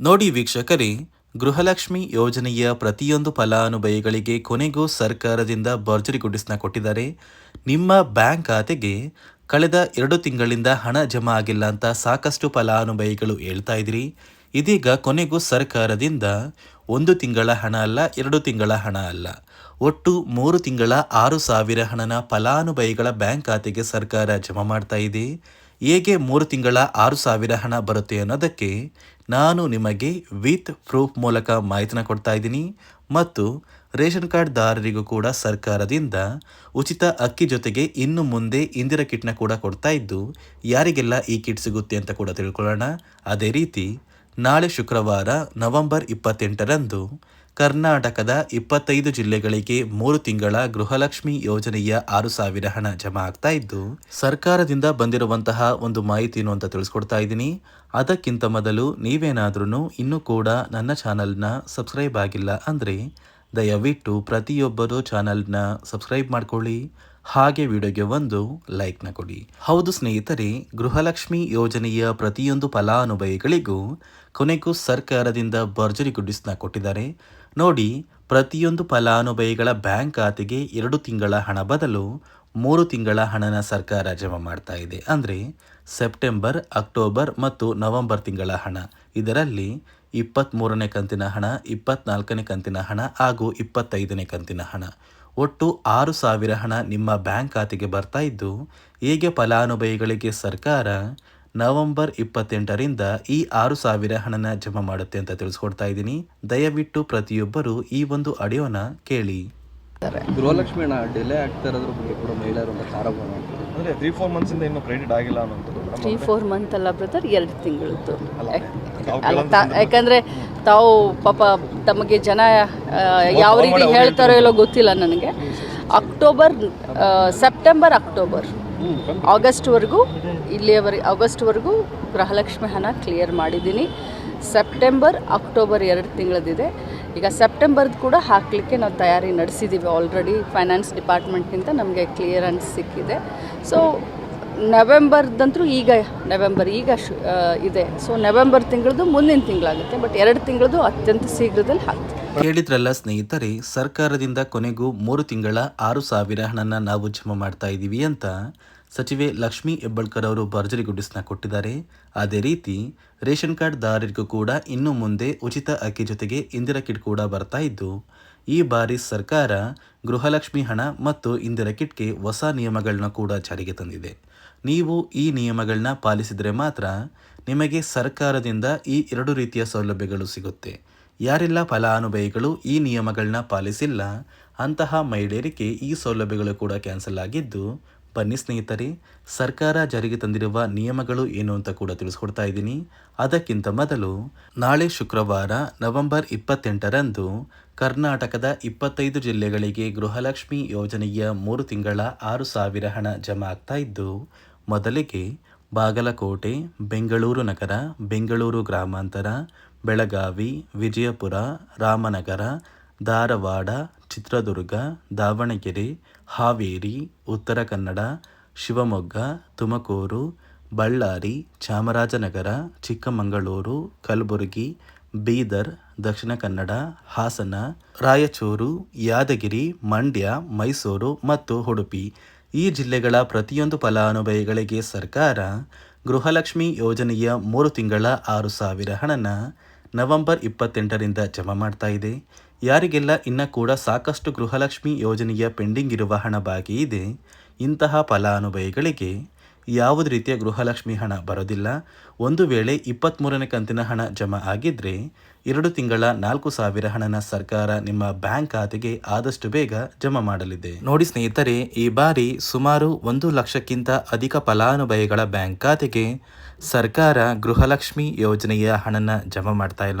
ನೋಡಿ ವೀಕ್ಷಕರೇ, ಗೃಹಲಕ್ಷ್ಮಿ ಯೋಜನೆಯ ಪ್ರತಿಯೊಂದು ಫಲಾನುಭವಿಗಳಿಗೆ ಕೊನೆಗೂ ಸರ್ಕಾರದಿಂದ ಭರ್ಜರಿ ಗುಡಿಸ್ನ ಕೊಟ್ಟಿದ್ದಾರೆ. ನಿಮ್ಮ ಬ್ಯಾಂಕ್ ಖಾತೆಗೆ ಕಳೆದ ಎರಡು ತಿಂಗಳಿಂದ ಹಣ ಜಮಾ ಆಗಿಲ್ಲ ಅಂತ ಸಾಕಷ್ಟು ಫಲಾನುಭವಿಗಳು ಹೇಳ್ತಾ ಇದ್ರಿ ಇದೀಗ ಕೊನೆಗೂ ಸರ್ಕಾರದಿಂದ ಒಂದು ತಿಂಗಳ ಹಣ ಅಲ್ಲ, ಎರಡು ತಿಂಗಳ ಹಣ ಅಲ್ಲ. ಒಟ್ಟು ಮೂರು ತಿಂಗಳ ಆರು ಸಾವಿರ ಹಣನ ಫಲಾನುಭವಿಗಳ ಬ್ಯಾಂಕ್ ಖಾತೆಗೆ ಸರ್ಕಾರ ಜಮಾ ಮಾಡ್ತಾ ಇದೆ. ಹೇಗೆ ಮೂರು ತಿಂಗಳ ಆರು ಸಾವಿರ ಹಣ ಬರುತ್ತೆ ಅನ್ನೋದಕ್ಕೆ ನಾನು ನಿಮಗೆ ವಿತ್ ಪ್ರೂಫ್ ಮೂಲಕ ಮಾಹಿತಿನ ಕೊಡ್ತಾ ಇದ್ದೀನಿ. ಮತ್ತು ರೇಷನ್ ಕಾರ್ಡ್ದಾರರಿಗೂ ಕೂಡ ಸರ್ಕಾರದಿಂದ ಉಚಿತ ಅಕ್ಕಿ ಜೊತೆಗೆ ಇನ್ನು ಮುಂದೆ ಇಂದಿರಾ ಕಿಟ್ನ ಕೂಡ ಕೊಡ್ತಾ ಇದ್ದು, ಯಾರಿಗೆಲ್ಲ ಈ ಕಿಟ್ ಸಿಗುತ್ತೆ ಅಂತ ಕೂಡ ತಿಳ್ಕೊಳ್ಳೋಣ. ಅದೇ ರೀತಿ ನಾಳೆ ಶುಕ್ರವಾರ ನವೆಂಬರ್ ಇಪ್ಪತ್ತೆಂಟರಂದು ಕರ್ನಾಟಕದ ಇಪ್ಪತ್ತೈದು ಜಿಲ್ಲೆಗಳಿಗೆ ಮೂರು ತಿಂಗಳ ಗೃಹಲಕ್ಷ್ಮಿ ಯೋಜನೆಯ ಆರು ಸಾವಿರ ಹಣ ಜಮಾ ಆಗ್ತಾ ಇದ್ದು, ಸರ್ಕಾರದಿಂದ ಬಂದಿರುವಂತಹ ಒಂದು ಮಾಹಿತಿಯನ್ನು ಅಂತ ತಿಳಿಸ್ಕೊಡ್ತಾ ಇದ್ದೀನಿ. ಅದಕ್ಕಿಂತ ಮೊದಲು ನೀವೇನಾದ್ರೂ ಇನ್ನೂ ಕೂಡ ನನ್ನ ಚಾನಲ್ನ ಸಬ್ಸ್ಕ್ರೈಬ್ ಆಗಿಲ್ಲ ಅಂದರೆ ದಯವಿಟ್ಟು ಪ್ರತಿಯೊಬ್ಬರು ಚಾನಲ್ನ ಸಬ್ಸ್ಕ್ರೈಬ್ ಮಾಡ್ಕೊಳ್ಳಿ. ಹಾಗೆ ವಿಡಿಯೋಗೆ ಒಂದು ಲೈಕ್ನ ಕೊಡಿ. ಹೌದು ಸ್ನೇಹಿತರೆ, ಗೃಹಲಕ್ಷ್ಮಿ ಯೋಜನೆಯ ಪ್ರತಿಯೊಂದು ಫಲಾನುಭವಿಗಳಿಗೂ ಕೊನೆಗೂ ಸರ್ಕಾರದಿಂದ ಭರ್ಜರಿ ಗುಡ್ಡಿಸ್ನ ಕೊಟ್ಟಿದ್ದಾರೆ. ನೋಡಿ, ಪ್ರತಿಯೊಂದು ಫಲಾನುಭವಿಗಳ ಬ್ಯಾಂಕ್ ಖಾತೆಗೆ ಎರಡು ತಿಂಗಳ ಹಣ ಬದಲು ಮೂರು ತಿಂಗಳ ಹಣನ ಸರ್ಕಾರ ಜಮಾ ಮಾಡ್ತಾ ಇದೆ. ಅಂದರೆ ಸೆಪ್ಟೆಂಬರ್, ಅಕ್ಟೋಬರ್ ಮತ್ತು ನವೆಂಬರ್ ತಿಂಗಳ ಹಣ. ಇದರಲ್ಲಿ ಇಪ್ಪತ್ತ್ಮೂರನೇ ಕಂತಿನ ಹಣ, ಇಪ್ಪತ್ನಾಲ್ಕನೇ ಕಂತಿನ ಹಣ ಹಾಗೂ ಇಪ್ಪತ್ತೈದನೇ ಕಂತಿನ ಹಣ. ಒಟ್ಟು ಆರು ಸಾವಿರ ಹಣ ನಿಮ್ಮ ಬ್ಯಾಂಕ್ ಖಾತೆಗೆ ಬರ್ತಾ ಇದ್ದು, ಹೇಗೆ ಫಲಾನುಭವಿಗಳಿಗೆ ಸರ್ಕಾರ ನವೆಂಬರ್ ಇಪ್ಪತ್ತೆಂಟರಿಂದ ಈ ಆರು ಸಾವಿರ ಹಣನ ಜಮಾ ಮಾಡುತ್ತೆ ಅಂತ ತಿಳಿಸ್ಕೊಡ್ತಾ ಇದ್ದೀನಿ. ದಯವಿಟ್ಟು ಪ್ರತಿಯೊಬ್ಬರು ಈ ಒಂದು ಆಡಿಯೋನ ಕೇಳಿ. ಗೃಹಲಕ್ಷ್ಮಿ ಹಣ ಡಿಲೇ ಆಗ್ತಾ ಇರೋದ್ರ ಬಗ್ಗೆ ಕೂಡ ಮಹಿಳೆಯರು ಒಂದು ಆರೋಪ ಮಾಡ್ತಾರೆ. ಅಂದರೆ ತ್ರೀ ಫೋರ್ ಮಂತ್ಸಿಂದ ಇನ್ನೂ ಕ್ರೆಡಿಟ್ ಆಗಿಲ್ಲ ಅನ್ನೋಂಥದ್ದು ಮೇಡಮ್ ತ್ರೀ ಫೋರ್ ಮಂತ್ ಅಲ್ಲ ಬ್ರದರ್ ಎರಡು ತಿಂಗಳದ್ದು. ಅಲ್ಲ, ತಾವು ತಾ- ಯಾಕಂದ್ರೆ ತಾವು ಪಾಪ ತಮಗೆ ಜನ ಆ, ಯಾವ ರೀತಿ ಹೇಳ್ತಾರೋ ಇಲ್ಲೋ ಗೊತ್ತಿಲ್ಲ ನನಗೆ. ಅಕ್ಟೋಬರ್ ಆ, ಸೆಪ್ಟೆಂಬರ್ ಅಕ್ಟೋಬರ್ ಆಗಸ್ಟ್ವರೆಗೂ ಇಲ್ಲಿಯವರೆಗೆ ಆಗಸ್ಟ್ವರೆಗೂ ಗೃಹಲಕ್ಷ್ಮಿ ಹಣ ಕ್ಲಿಯರ್ ಮಾಡಿದ್ದೀನಿ. ಸೆಪ್ಟೆಂಬರ್ ಅಕ್ಟೋಬರ್ ಎರಡು ತಿಂಗಳದಿದೆ ಈಗ ಸೆಪ್ಟೆಂಬರ್ದು ಕೂಡ ಹಾಕಲಿಕ್ಕೆ ನಾವು ತಯಾರಿ ನಡೆಸಿದ್ದೀವಿ ಆಲ್ರೆಡಿ ಫೈನಾನ್ಸ್ ಡಿಪಾರ್ಟ್ಮೆಂಟ್ನಿಂದ ನಮಗೆ ಕ್ಲಿಯರೆನ್ಸ್ ಸಿಕ್ಕಿದೆ. ಸೊ ನವೆಂಬರ್ದಂತರೂ ಈಗ ನವೆಂಬರ್, ಈಗ ಶು ಇದೆ. ಸೊ ನವೆಂಬರ್ ತಿಂಗಳದು ಮುಂದಿನ ತಿಂಗಳಾಗುತ್ತೆ. ಬಟ್ ಎರಡು ತಿಂಗಳದು ಅತ್ಯಂತ ಶೀಘ್ರದಲ್ಲಿ ಹಾಕ್ತೀವಿ ಹೇಳಿದ್ರಲ್ಲ ಸ್ನೇಹಿತರೆ, ಸರ್ಕಾರದಿಂದ ಕೊನೆಗೂ ಮೂರು ತಿಂಗಳ ಆರು ಸಾವಿರ ಹಣನ ನಾವು ಜಮಾ ಮಾಡ್ತಾ ಇದ್ದೀವಿ ಅಂತ ಸಚಿವೆ ಲಕ್ಷ್ಮೀ ಹೆಬ್ಬಳ್ಕರ್ ಅವರು ಭರ್ಜರಿ ಗುಡಿಸ್ನ ಕೊಟ್ಟಿದ್ದಾರೆ. ಅದೇ ರೀತಿ ರೇಷನ್ ಕಾರ್ಡ್ ದಾರರಿಗೂ ಕೂಡ ಇನ್ನು ಮುಂದೆ ಉಚಿತ ಅಕ್ಕಿ ಜೊತೆಗೆ ಇಂದಿರಾ ಕಿಟ್ ಕೂಡ ಬರ್ತಾ ಇದ್ದು, ಈ ಬಾರಿ ಸರ್ಕಾರ ಗೃಹಲಕ್ಷ್ಮಿ ಹಣ ಮತ್ತು ಇಂದಿರಾ ಕಿಟ್ಗೆ ಹೊಸ ನಿಯಮಗಳನ್ನ ಕೂಡ ಜಾರಿಗೆ ತಂದಿದೆ. ನೀವು ಈ ನಿಯಮಗಳನ್ನ ಪಾಲಿಸಿದರೆ ಮಾತ್ರ ನಿಮಗೆ ಸರ್ಕಾರದಿಂದ ಈ ಎರಡು ರೀತಿಯ ಸೌಲಭ್ಯಗಳು ಸಿಗುತ್ತೆ. ಯಾರೆಲ್ಲ ಫಲಾನುಭವಿಗಳು ಈ ನಿಯಮಗಳನ್ನ ಪಾಲಿಸಿಲ್ಲ, ಅಂತಹ ಮಹಿಳೆಯರಿಗೆ ಈ ಸೌಲಭ್ಯಗಳು ಕೂಡ ಕ್ಯಾನ್ಸಲ್ ಆಗಿದ್ದು, ಬನ್ನಿ ಸ್ನೇಹಿತರೆ, ಸರ್ಕಾರ ಜಾರಿಗೆ ತಂದಿರುವ ನಿಯಮಗಳು ಏನು ಅಂತ ಕೂಡ ತಿಳಿಸ್ಕೊಡ್ತಾ ಇದ್ದೀನಿ. ಅದಕ್ಕಿಂತ ಮೊದಲು, ನಾಳೆ ಶುಕ್ರವಾರ ನವೆಂಬರ್ ಇಪ್ಪತ್ತೆಂಟರಂದು ಕರ್ನಾಟಕದ ಇಪ್ಪತ್ತೈದು ಜಿಲ್ಲೆಗಳಿಗೆ ಗೃಹಲಕ್ಷ್ಮಿ ಯೋಜನೆಯ ಮೂರು ತಿಂಗಳ ಆರು ಸಾವಿರ ಹಣ ಜಮಾ ಆಗ್ತಾ ಇದ್ದು ಮೊದಲಿಗೆ ಬಾಗಲಕೋಟೆ, ಬೆಂಗಳೂರು ನಗರ, ಬೆಂಗಳೂರು ಗ್ರಾಮಾಂತರ, ಬೆಳಗಾವಿ, ವಿಜಯಪುರ, ರಾಮನಗರ, ಧಾರವಾಡ, ಚಿತ್ರದುರ್ಗ, ದಾವಣಗೆರೆ, ಹಾವೇರಿ, ಉತ್ತರ ಕನ್ನಡ, ಶಿವಮೊಗ್ಗ, ತುಮಕೂರು, ಬಳ್ಳಾರಿ, ಚಾಮರಾಜನಗರ, ಚಿಕ್ಕಮಗಳೂರು, ಕಲಬುರಗಿ, ಬೀದರ್, ದಕ್ಷಿಣ ಕನ್ನಡ, ಹಾಸನ, ರಾಯಚೂರು, ಯಾದಗಿರಿ, ಮಂಡ್ಯ, ಮೈಸೂರು ಮತ್ತು ಉಡುಪಿ. ಈ ಜಿಲ್ಲೆಗಳ ಪ್ರತಿಯೊಂದು ಫಲಾನುಭವಿಗಳಿಗೆ ಸರ್ಕಾರ ಗೃಹಲಕ್ಷ್ಮಿ ಯೋಜನೆಯ ಮೂರು ತಿಂಗಳ ಆರು ಸಾವಿರ ಹಣನ ನವೆಂಬರ್ ಇಪ್ಪತ್ತೆಂಟರಿಂದ ಜಮಾ ಮಾಡ್ತಾ ಇದೆ. ಯಾರಿಗೆಲ್ಲ ಇನ್ನ ಕೂಡ ಸಾಕಷ್ಟು ಗೃಹಲಕ್ಷ್ಮಿ ಯೋಜನೆಯ ಪೆಂಡಿಂಗ್ ಇರುವ ಹಣ ಬಾಕಿ ಇದೆ, ಇಂತಹ ಫಲಾನುಭವಿಗಳಿಗೆ ಯಾವುದೇ ರೀತಿಯ ಗೃಹಲಕ್ಷ್ಮಿ ಹಣ ಬರೋದಿಲ್ಲ? ಒಂದು ವೇಳೆ ಇಪ್ಪತ್ತ್ಮೂರನೇ ಕಂತಿನ ಹಣ ಜಮಾ ಆಗಿದ್ರೆ, ಎರಡು ತಿಂಗಳ ನಾಲ್ಕು ಸಾವಿರ ಹಣನ ಸರ್ಕಾರ ನಿಮ್ಮ ಬ್ಯಾಂಕ್ ಖಾತೆಗೆ ಆದಷ್ಟು ಬೇಗ ಜಮಾ ಮಾಡಲಿದೆ. ನೋಡಿ ಸ್ನೇಹಿತರೆ, ಈ ಬಾರಿ ಸುಮಾರು ಒಂದು ಲಕ್ಷಕ್ಕಿಂತ ಅಧಿಕ ಫಲಾನುಭವಿಗಳ ಬ್ಯಾಂಕ್ ಖಾತೆಗೆ ಸರ್ಕಾರ ಗೃಹಲಕ್ಷ್ಮಿ ಯೋಜನೆಯ ಹಣನ ಜಮಾ ಮಾಡ್ತಾ ಇಲ್ಲ.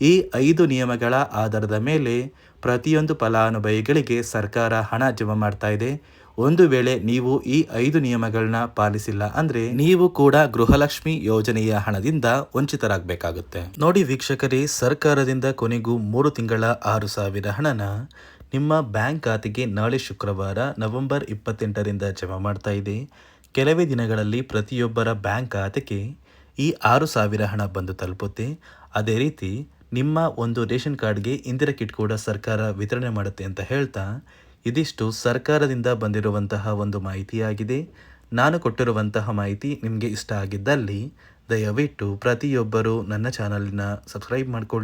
ಈ ಐದು ನಿಯಮಗಳ ಆಧಾರದ ಮೇಲೆ ಪ್ರತಿಯೊಂದು ಫಲಾನುಭವಿಗಳಿಗೆ ಸರ್ಕಾರ ಹಣ ಜಮಾ ಮಾಡ್ತಾ ಇದೆ. ಒಂದು ವೇಳೆ ನೀವು ಈ ಐದು ನಿಯಮಗಳನ್ನ ಪಾಲಿಸಿಲ್ಲ ಅಂದ್ರೆ ನೀವು ಕೂಡ ಗೃಹಲಕ್ಷ್ಮಿ ಯೋಜನೆಯ ಹಣದಿಂದ ವಂಚಿತರಾಗಬೇಕಾಗುತ್ತೆ. ನೋಡಿ ವೀಕ್ಷಕರೇ, ಸರ್ಕಾರದಿಂದ ಕೊನೆಗೂ ಮೂರು ತಿಂಗಳ ಆರು ಸಾವಿರ ಹಣನ ನಿಮ್ಮ ಬ್ಯಾಂಕ್ ಖಾತೆಗೆ ನಾಳೆ ಶುಕ್ರವಾರ ನವೆಂಬರ್ ಇಪ್ಪತ್ತೆಂಟರಿಂದ ಜಮಾ ಮಾಡ್ತಾ ಇದೆ. ಕೆಲವೇ ದಿನಗಳಲ್ಲಿ ಪ್ರತಿಯೊಬ್ಬರ ಬ್ಯಾಂಕ್ ಖಾತೆಗೆ ಈ ಆರು ಸಾವಿರ ಹಣ ಬಂದು ತಲುಪುತ್ತೆ. ಅದೇ ರೀತಿ ನಿಮ್ಮ ಒಂದು ರೇಷನ್ ಕಾರ್ಡ್ಗೆ ಇಂದಿರ ಕಿಟ್ ಕೂಡ ಸರ್ಕಾರ ವಿತರಣೆ ಮಾಡುತ್ತೆ ಅಂತ ಹೇಳ್ತಾ, ಇದಿಷ್ಟು ಸರ್ಕಾರದಿಂದ ಬಂದಿರುವಂತಹ ಒಂದು ಮಾಹಿತಿಯಾಗಿದೆ. ನಾನು ಕೊಟ್ಟಿರುವಂತಹ ಮಾಹಿತಿ ನಿಮಗೆ ಇಷ್ಟ ಆಗಿದ್ದಲ್ಲಿ, ದಯವಿಟ್ಟು ಪ್ರತಿಯೊಬ್ಬರು ನನ್ನ ಚಾನಲ್ನ ಸಬ್ಸ್ಕ್ರೈಬ್ ಮಾಡ್ಕೊಳ್ಳಿ.